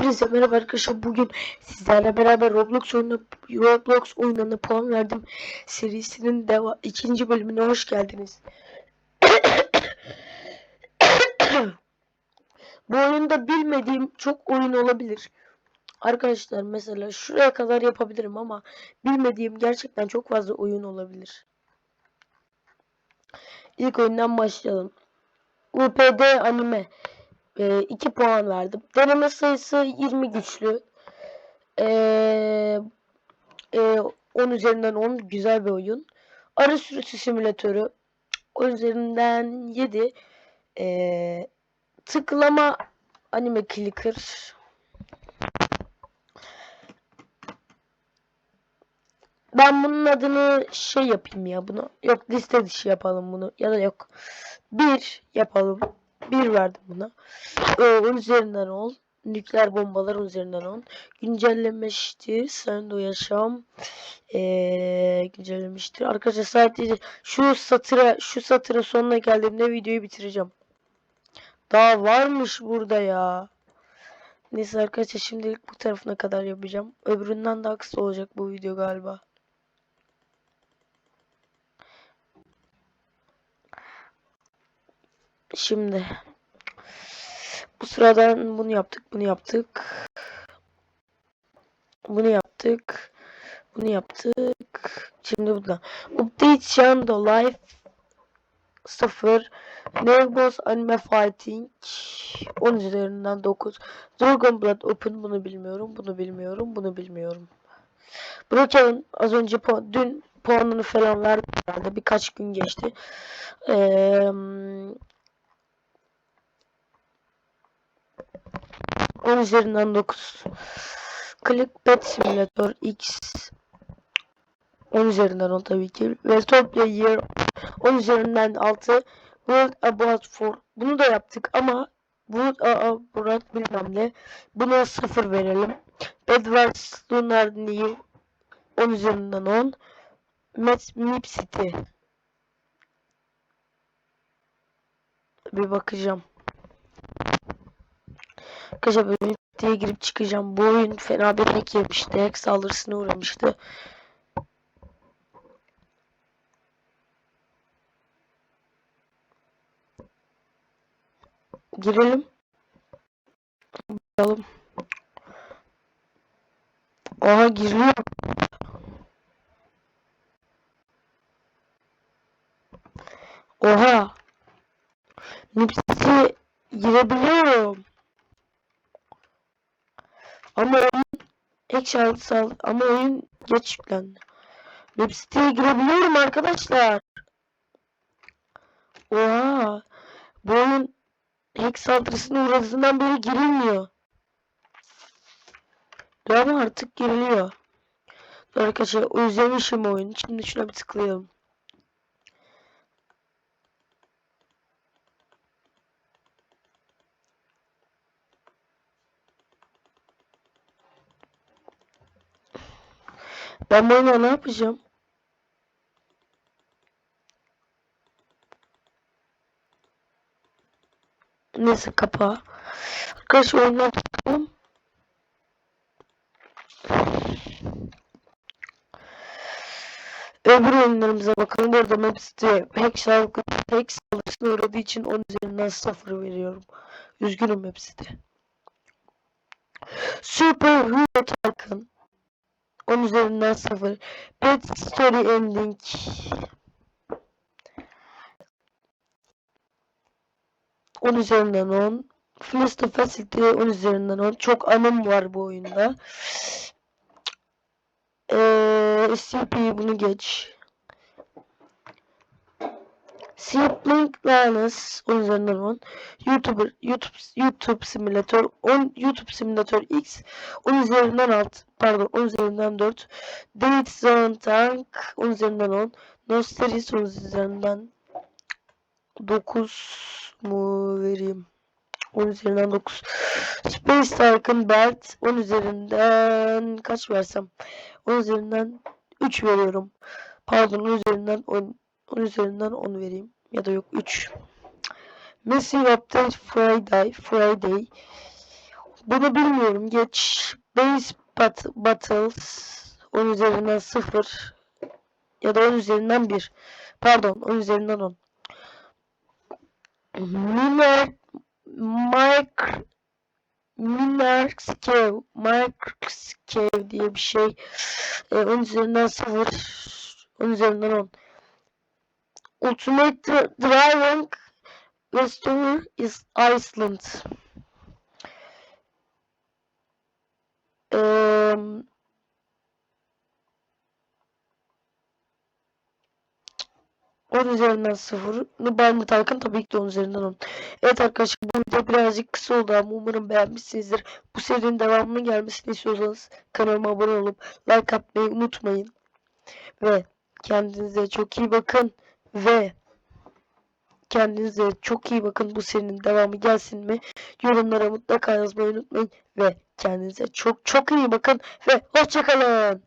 Hepinize merhaba arkadaşlar. Bugün sizlerle beraber Roblox oyunu Roblox oyununa puan verdim serisinin deva ikinci bölümüne hoş geldiniz. Bu oyunda bilmediğim çok oyun olabilir. Arkadaşlar mesela şuraya kadar yapabilirim ama bilmediğim gerçekten çok fazla oyun olabilir. İlk oyundan başlayalım. UPD anime. 2 puan verdim. Deneme sayısı 20 güçlü. Ee, e, 10 üzerinden 10 güzel bir oyun. Arı sürüsü simülatörü 10 üzerinden 7. Ee, tıklama anime clicker. Ben bunun adını şey yapayım ya bunu. Yok liste dışı yapalım bunu. Ya da yok. Bir yapalım. Bir verdim buna. Ee, 10 üzerinden 10. Nükleer bombalar 10 üzerinden 10. Güncellemiştir. De yaşam. Ee, güncellemiştir. Arkadaşlar sadece şu satıra şu satıra sonuna geldiğimde videoyu bitireceğim. Daha varmış burada ya. Neyse arkadaşlar şimdilik bu tarafına kadar yapacağım. Öbüründen daha kısa olacak bu video galiba. Şimdi bu sıradan bunu yaptık, bunu yaptık. Bunu yaptık. Bunu yaptık. Şimdi burada. Update Shando Life 0 Nervous Anime Fighting 10 üzerinden 9 Dragon Blood Open bunu bilmiyorum. Bunu bilmiyorum. Bunu bilmiyorum. Brookhaven az önce puan, dün puanını falan verdi herhalde. Birkaç gün geçti. Eee 10 üzerinden 9. Clickbait Simulator X 10 üzerinden 10 tabii ki. Ve Top Year 10 üzerinden 6. World About 4. Bunu da yaptık ama World About bilmem ne. Buna 0 verelim. Bedwars Lunar New 10 üzerinden 10. Met Mip City. Bir bakacağım. Arkadaşlar böyle diye girip çıkacağım. Bu oyun fena bir hack yemişti. Hack saldırısına uğramıştı. Girelim. Bakalım. Aha giriliyor. Oha. Nipsisi girebiliyorum. Ama oyun ek şansal ama oyun geç yüklendi. Web siteye girebiliyorum arkadaşlar. Oha. Bu oyun hack saldırısına uğradığından beri girilmiyor. Ama artık giriliyor. Arkadaşlar özlemişim oyunu. Şimdi şuna bir tıklayalım. Ben bunu ne yapacağım? Neyse kapa. Arkadaşlar oyundan çıkalım. Öbür oyunlarımıza bakalım. Burada Maps'te hack saldırı hack saldırısına uğradığı için 10 üzerinden 0 veriyorum. Üzgünüm Maps'te. Super Hero Tycoon 10 üzerinden 0. Pet Story Ending. On üzerinden 10. Fast Facility 10 üzerinden 10. Çok anım var bu oyunda. Ee, SCP bunu geç. 10 üzerinden 10. YouTuber, YouTube, YouTube Simulator 10, YouTube Simulator X 10 üzerinden 6. Pardon 10 üzerinden 4. Date Zone Tank 10 üzerinden 10. Nosteris 10 üzerinden 9 mu vereyim? 10 üzerinden 9. Space Tark'ın Belt 10 üzerinden kaç versem? 10 üzerinden 3 veriyorum. Pardon 10 üzerinden 10 10 üzerinden 10 vereyim. Ya da yok 3. Missing Update Friday. Friday. Bunu bilmiyorum. Geç. Base bat Battles 10 üzerinden 0 ya da 10 üzerinden 1. Pardon 10 üzerinden 10. Miner Micro Miner Scale Micro Scale diye bir şey. E, 10 üzerinden 0 10 üzerinden 10. Ultimate Driving Restore is Iceland. Eee 10 üzerinden 0. Nubal Talkan tabii ki de 10 üzerinden 10. Evet arkadaşlar bu video birazcık kısa oldu ama umarım beğenmişsinizdir. Bu serinin devamının gelmesini istiyorsanız kanalıma abone olup like atmayı unutmayın. Ve kendinize çok iyi bakın. Ve kendinize çok iyi bakın. Bu serinin devamı gelsin mi? Yorumlara mutlaka yazmayı unutmayın. Ve kendinize çok çok iyi bakın. Ve hoşçakalın.